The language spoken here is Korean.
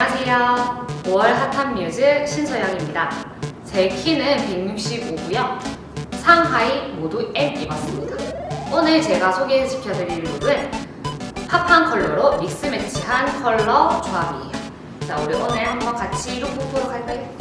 안녕하세요. 5월 핫한 뮤즈 신서영입니다. 제 키는 165고요. 상하이 모두 M 입었습니다. 오늘 제가 소개시켜드릴 룩은 팝한 컬러로 믹스 매치한 컬러 조합이에요. 자, 우리 오늘 한번 같이 룩 보도록 할까요?